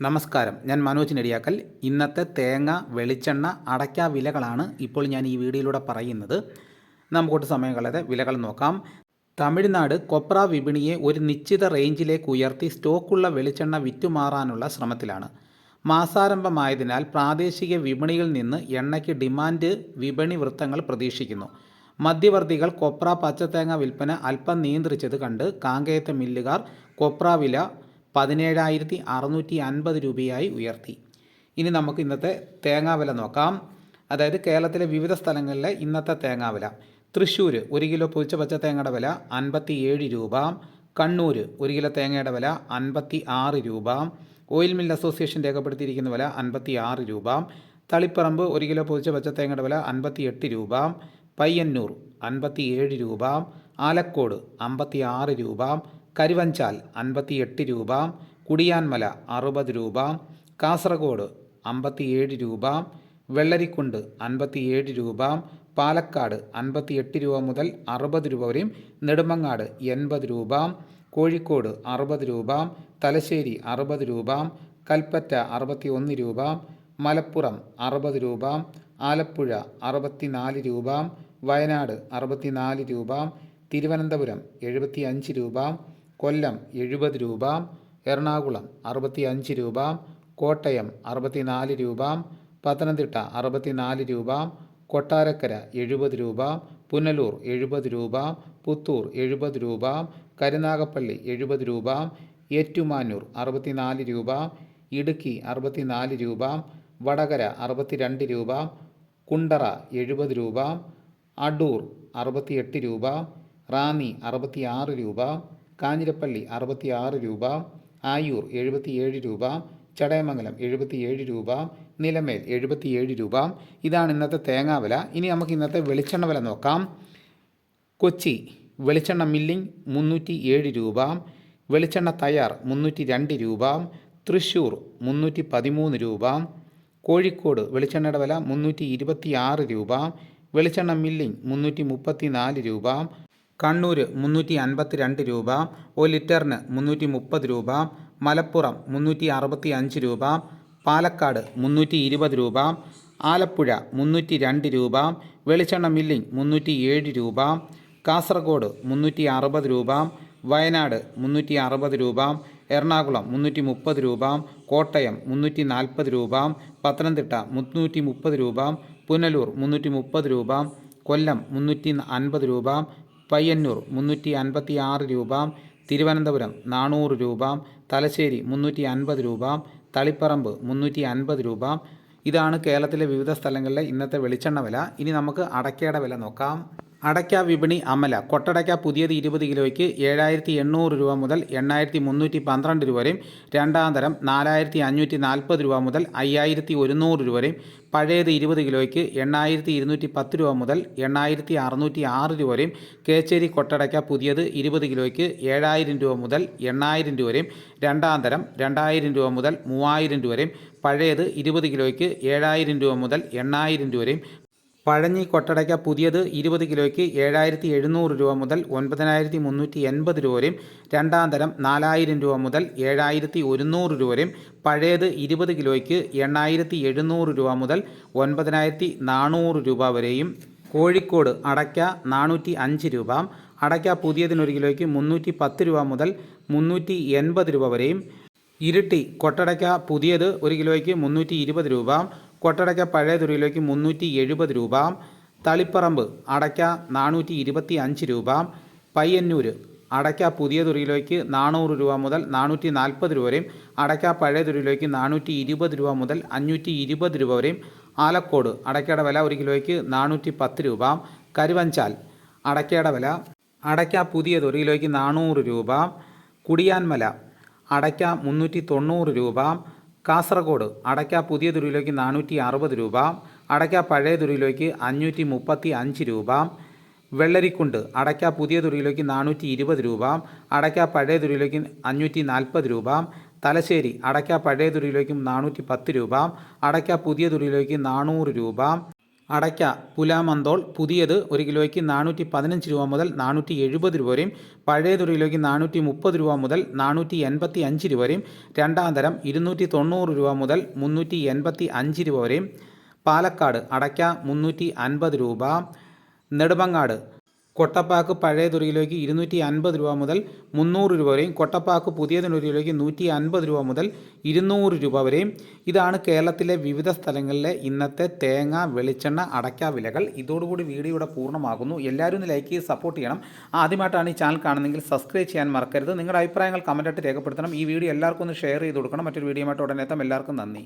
നമസ്കാരം. ഞാൻ മനോജ് നെടിയാക്കൽ. ഇന്നത്തെ തേങ്ങ വെളിച്ചെണ്ണ അടയ്ക്ക വിലകളാണ് ഇപ്പോൾ ഞാൻ ഈ വീഡിയോയിലൂടെ പറയുന്നത്. നമുക്കൊട്ട് സമയം കളയാതെ വിലകൾ നോക്കാം. തമിഴ്നാട് കൊപ്ര വിപണിയെ ഒരു നിശ്ചിത റേഞ്ചിലേക്ക് ഉയർത്തി സ്റ്റോക്കുള്ള വെളിച്ചെണ്ണ വിറ്റുമാറാനുള്ള ശ്രമത്തിലാണ്. മാസാരംഭമായതിനാൽ പ്രാദേശിക വിപണിയിൽ നിന്ന് എണ്ണയ്ക്ക് ഡിമാൻഡ് വിപണി വൃത്തങ്ങൾ പ്രതീക്ഷിക്കുന്നു. മധ്യവർത്തികൾ കൊപ്ര പച്ചത്തേങ്ങ വിൽപ്പന അല്പം നിയന്ത്രിച്ചത് കണ്ട് കാങ്കയത്തെ മില്ലുകാർ കൊപ്ര വില പതിനേഴായിരത്തി അറുന്നൂറ്റി അൻപത് രൂപയായി ഉയർത്തി. ഇനി നമുക്ക് ഇന്നത്തെ തേങ്ങാവില നോക്കാം. അതായത് കേരളത്തിലെ വിവിധ സ്ഥലങ്ങളിലെ ഇന്നത്തെ തേങ്ങാവില. തൃശ്ശൂർ ഒരു കിലോ പൊരിച്ച പച്ച തേങ്ങയുടെ വില അൻപത്തി ഏഴ് രൂപ. കണ്ണൂർ ഒരു കിലോ തേങ്ങയുടെ വില അൻപത്തി ആറ് രൂപ. ഓയിൽ മിൽ അസോസിയേഷൻ രേഖപ്പെടുത്തിയിരിക്കുന്ന വില അൻപത്തി ആറ് രൂപ. തളിപ്പറമ്പ് ഒരു കിലോ പൊതിച്ച പച്ച തേങ്ങയുടെ വില അൻപത്തി എട്ട് രൂപ. പയ്യന്നൂർ അൻപത്തി ഏഴ് രൂപ. ആലക്കോട് അമ്പത്തി ആറ് രൂപ. കരുവഞ്ചാൽ അൻപത്തിയെട്ട് രൂപ കുടിയാൻമല അറുപത് രൂപ കാസർഗോഡ് അമ്പത്തിയേഴ് രൂപ വെള്ളരിക്കുണ്ട് അൻപത്തിയേഴ് രൂപ പാലക്കാട് അൻപത്തിയെട്ട് രൂപ മുതൽ അറുപത് രൂപ വരെയും നെടുമങ്ങാട് എൺപത് രൂപ കോഴിക്കോട് അറുപത് രൂപ തലശ്ശേരി അറുപത് രൂപ കൽപ്പറ്റ അറുപത്തി ഒന്ന് രൂപ മലപ്പുറം അറുപത് രൂപ ആലപ്പുഴ അറുപത്തിനാല് രൂപ വയനാട് അറുപത്തിനാല് രൂപ തിരുവനന്തപുരം എഴുപത്തി അഞ്ച് രൂപ കൊല്ലം എഴുപത് രൂപ എറണാകുളം അറുപത്തി അഞ്ച് രൂപ കോട്ടയം അറുപത്തിനാല് രൂപ പത്തനംതിട്ട അറുപത്തിനാല് രൂപ കൊട്ടാരക്കര എഴുപത് രൂപ പുനലൂർ എഴുപത് രൂപ പുത്തൂർ എഴുപത് രൂപ കരുനാഗപ്പള്ളി എഴുപത് രൂപ ഏറ്റുമാനൂർ അറുപത്തിനാല് രൂപ ഇടുക്കി അറുപത്തിനാല് രൂപ വടകര അറുപത്തിരണ്ട് രൂപ കുണ്ടറ എഴുപത് രൂപ അടൂർ അറുപത്തിയെട്ട് രൂപ റാന്നി അറുപത്തിയാറ് രൂപ കാഞ്ഞിരപ്പള്ളി അറുപത്തിയാറ് രൂപ ആയൂർ എഴുപത്തിയേഴ് രൂപ ചടയമംഗലം എഴുപത്തിയേഴ് രൂപ നിലമേൽ എഴുപത്തിയേഴ് രൂപ. ഇതാണ് ഇന്നത്തെ തേങ്ങാവില ഇനി നമുക്ക് ഇന്നത്തെ വെളിച്ചെണ്ണ വില നോക്കാം. കൊച്ചി വെളിച്ചെണ്ണ മില്ലിംഗ് മുന്നൂറ്റി ഏഴ് രൂപ വെളിച്ചെണ്ണ തയ്യാർ മുന്നൂറ്റി രണ്ട് രൂപ തൃശ്ശൂർ മുന്നൂറ്റി പതിമൂന്ന് രൂപ കോഴിക്കോട് വെളിച്ചെണ്ണയുടെ വില മുന്നൂറ്റി ഇരുപത്തി ആറ് രൂപ വെളിച്ചെണ്ണ മില്ലിംഗ് മുന്നൂറ്റി മുപ്പത്തി നാല് രൂപ കണ്ണൂർ മുന്നൂറ്റി അൻപത്തി രണ്ട് രൂപ ഒരു ലിറ്ററിന് മുന്നൂറ്റി മുപ്പത് രൂപ മലപ്പുറം മുന്നൂറ്റി അറുപത്തി അഞ്ച് രൂപ പാലക്കാട് മുന്നൂറ്റി ഇരുപത് രൂപ ആലപ്പുഴ മുന്നൂറ്റി രണ്ട് രൂപ വെളിച്ചെണ്ണ മില്ലിംഗ് മുന്നൂറ്റി ഏഴ് രൂപ കാസർഗോഡ് മുന്നൂറ്റി അറുപത് രൂപ വയനാട് മുന്നൂറ്റി അറുപത് രൂപ എറണാകുളം മുന്നൂറ്റി മുപ്പത് രൂപ കോട്ടയം മുന്നൂറ്റി നാൽപ്പത് രൂപ പത്തനംതിട്ട മുന്നൂറ്റി മുപ്പത് രൂപ പുനലൂർ മുന്നൂറ്റി മുപ്പത് രൂപ കൊല്ലം മുന്നൂറ്റി അൻപത് രൂപ പയ്യന്നൂർ മുന്നൂറ്റി അൻപത്തി ആറ് രൂപ തിരുവനന്തപുരം നാനൂറ് രൂപ തലശ്ശേരി മുന്നൂറ്റി അൻപത് രൂപ തളിപ്പറമ്പ് മുന്നൂറ്റി അൻപത് രൂപ. ഇതാണ് കേരളത്തിലെ വിവിധ സ്ഥലങ്ങളിലെ ഇന്നത്തെ വെളിച്ചെണ്ണ വില. ഇനി നമുക്ക് അടയ്ക്കയുടെ വില നോക്കാം. അടയ്ക്ക വിപണി അമല. കൊട്ടടയ്ക്ക പുതിയത് ഇരുപത് കിലോയ്ക്ക് ഏഴായിരത്തി എണ്ണൂറ് രൂപ മുതൽ എണ്ണായിരത്തി മുന്നൂറ്റി പന്ത്രണ്ട് രൂപ വരെയും രണ്ടാം തരം നാലായിരത്തി അഞ്ഞൂറ്റി നാൽപ്പത് രൂപ മുതൽ അയ്യായിരത്തി ഒരുന്നൂറ് രൂപ വരെയും പഴയത് ഇരുപത് കിലോയ്ക്ക് എണ്ണായിരത്തി ഇരുന്നൂറ്റി പത്ത് രൂപ മുതൽ എണ്ണായിരത്തി അറുന്നൂറ്റി ആറ് രൂപ വരെയും കേച്ചേരി കൊട്ടടയ്ക്ക പുതിയത് ഇരുപത് കിലോയ്ക്ക് ഏഴായിരം രൂപ മുതൽ എണ്ണായിരം രൂപ വരെയും രണ്ടാം തരം രണ്ടായിരം രൂപ മുതൽ മൂവായിരം രൂപ വരെയും പഴയത് ഇരുപത് കിലോയ്ക്ക് ഏഴായിരം രൂപ മുതൽ എണ്ണായിരം രൂപ വരെയും പഴഞ്ഞി കൊട്ടടയ്ക്ക പുതിയത് ഇരുപത് കിലോയ്ക്ക് ഏഴായിരത്തി എഴുന്നൂറ് രൂപ മുതൽ ഒൻപതിനായിരത്തി മുന്നൂറ്റി എൺപത് രൂപ വരെയും രണ്ടാം തരം നാലായിരം രൂപ മുതൽ ഏഴായിരത്തി ഒരുന്നൂറ് രൂപ വരെയും പഴയത് ഇരുപത് കിലോയ്ക്ക് എണ്ണായിരത്തി എഴുന്നൂറ് രൂപ മുതൽ ഒൻപതിനായിരത്തി നാനൂറ് രൂപ വരെയും കോഴിക്കോട് അടയ്ക്ക നാനൂറ്റി അഞ്ച് രൂപ അടയ്ക്ക പുതിയതിനൊരു കിലോയ്ക്ക് മുന്നൂറ്റി പത്ത് രൂപ മുതൽ മുന്നൂറ്റി എൺപത് രൂപ വരെയും ഇരിട്ടി കൊട്ടടയ്ക്ക പുതിയത് ഒരു കിലോയ്ക്ക് മുന്നൂറ്റി ഇരുപത് രൂപ കൊട്ടടയ്ക്ക പഴയ ഒരു കിലോയ്ക്ക് മുന്നൂറ്റി എഴുപത് രൂപ തളിപ്പറമ്പ് അടയ്ക്ക നാനൂറ്റി ഇരുപത്തി അഞ്ച് രൂപ പയ്യന്നൂർ അടയ്ക്ക പുതിയ തുറയിലേക്ക് നാനൂറ് രൂപ മുതൽ നാനൂറ്റി നാൽപ്പത് രൂപ വരെയും അടയ്ക്ക പഴയ തുറയിലേക്ക് നാനൂറ്റി ഇരുപത് രൂപ മുതൽ അഞ്ഞൂറ്റി ഇരുപത് രൂപ വരെയും ആലക്കോട് അടയ്ക്കയുടെ വില ഒരു കിലോയ്ക്ക് നാനൂറ്റി പത്ത് രൂപ കരുവഞ്ചാൽ അടയ്ക്കയുടെ വില അടയ്ക്ക പുതിയ കിലോയ്ക്ക് നാനൂറ് രൂപ കുടിയാൻമല അടയ്ക്ക മുന്നൂറ്റി തൊണ്ണൂറ് രൂപ കാസർഗോഡ് അടയ്ക്ക പുതിയ തുരുവിലേക്ക് നാനൂറ്റി അറുപത് രൂപ അടയ്ക്ക പഴയ തുരുവിലേക്ക് അഞ്ഞൂറ്റി മുപ്പത്തി അഞ്ച് രൂപ വെള്ളരിക്കുണ്ട് അടയ്ക്ക പുതിയ തുരുവിലേക്ക് നാനൂറ്റി ഇരുപത് രൂപ അടയ്ക്ക പഴയ തുരുവിലേക്ക് അഞ്ഞൂറ്റി നാൽപ്പത് രൂപ തലശ്ശേരി അടയ്ക്ക പഴയ തുരുവിലേക്കും നാനൂറ്റി പത്ത് രൂപ അടയ്ക്ക പുതിയ തുരുവിലേക്ക് നാനൂറ് രൂപ അടയ്ക്ക പുലാമന്തോൾ പുതിയത് ഒരു കിലോയ്ക്ക് നാനൂറ്റി പതിനഞ്ച് രൂപ മുതൽ നാനൂറ്റി എഴുപത് രൂപ വരെയും പഴയത് ഒരു കിലോയ്ക്ക് നാനൂറ്റി മുപ്പത് രൂപ മുതൽ നാനൂറ്റി എൺപത്തി അഞ്ച് രൂപ വരെയും രണ്ടാം തരം ഇരുന്നൂറ്റി തൊണ്ണൂറ് രൂപ മുതൽ മുന്നൂറ്റി എൺപത്തി അഞ്ച് രൂപ വരെയും. പാലക്കാട് അടയ്ക്ക മുന്നൂറ്റി അൻപത് രൂപ. നെടുമങ്ങാട് കൊട്ടപ്പാക്ക് പഴയ തുറയിലേക്ക് ഇരുന്നൂറ്റി അൻപത് രൂപ മുതൽ മുന്നൂറ് രൂപ വരെയും കൊട്ടപ്പാക്ക് പുതിയ കിലോയ്ക്ക് നൂറ്റി അൻപത് രൂപ മുതൽ ഇരുന്നൂറ് രൂപ വരെയും. ഇതാണ് കേരളത്തിലെ വിവിധ സ്ഥലങ്ങളിലെ ഇന്നത്തെ തേങ്ങ വെളിച്ചെണ്ണ അടയ്ക്ക വിലകൾ. ഇതോടുകൂടി വീഡിയോ ഇവിടെ പൂർണമാകുന്നു. എല്ലാവരും ഒന്ന് ലൈക്ക് ചെയ്ത് സപ്പോർട്ട് ചെയ്യണം. ആദ്യമായിട്ടാണ് ഈ ചാനൽ കാണുന്നതെങ്കിൽ സബ്സ്ക്രൈബ് ചെയ്യാൻ മറക്കരുത്. നിങ്ങളുടെ അഭിപ്രായങ്ങൾ കമന്റായിട്ട് രേഖപ്പെടുത്തണം. ഈ വീഡിയോ എല്ലാവർക്കും ഒന്ന് ഷെയർ ചെയ്ത് കൊടുക്കണം. മറ്റൊരു വീഡിയോ ആയിട്ട് ഉടനെ എല്ലാവർക്കും നന്ദി.